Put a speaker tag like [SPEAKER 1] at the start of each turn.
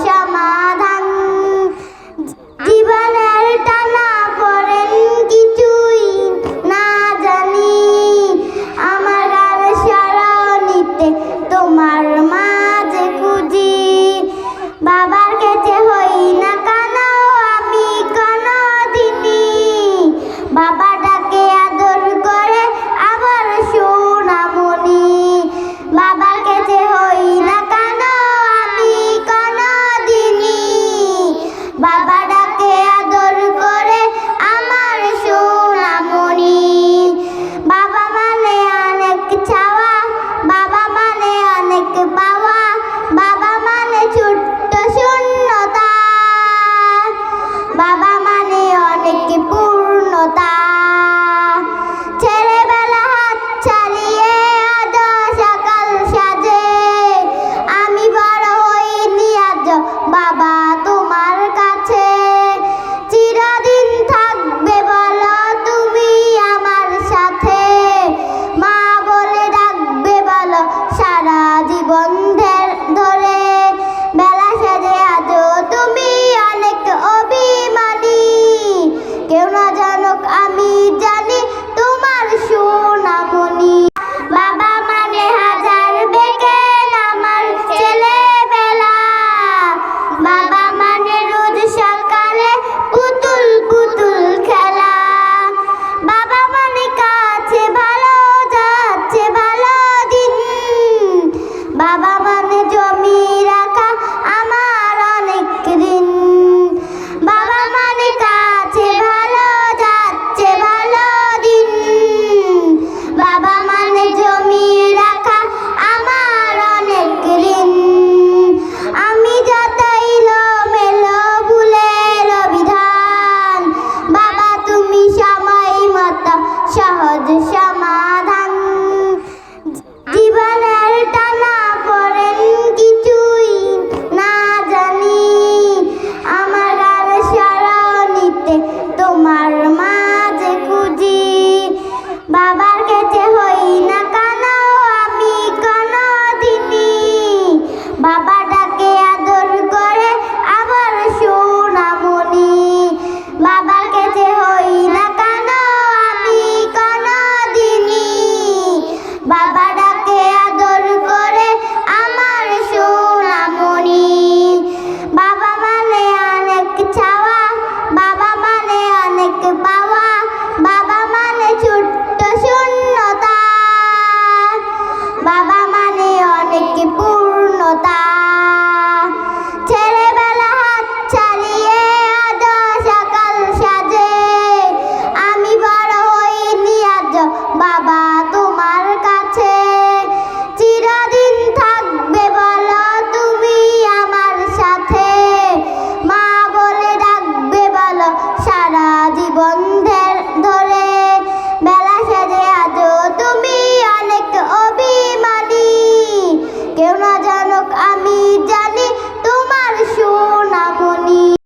[SPEAKER 1] 香 বাবা মানে জমি রাখা আমার অনেক দিন। বাবা মানে কাছে ভালো যাচ্ছে ভালো দিন। বাবা মানে জমি রাখা আমার অনেক ঋণ আমি যতই মেলো ভুলের অভিধান, বাবা তুমি সময় মতো সহজ সহজ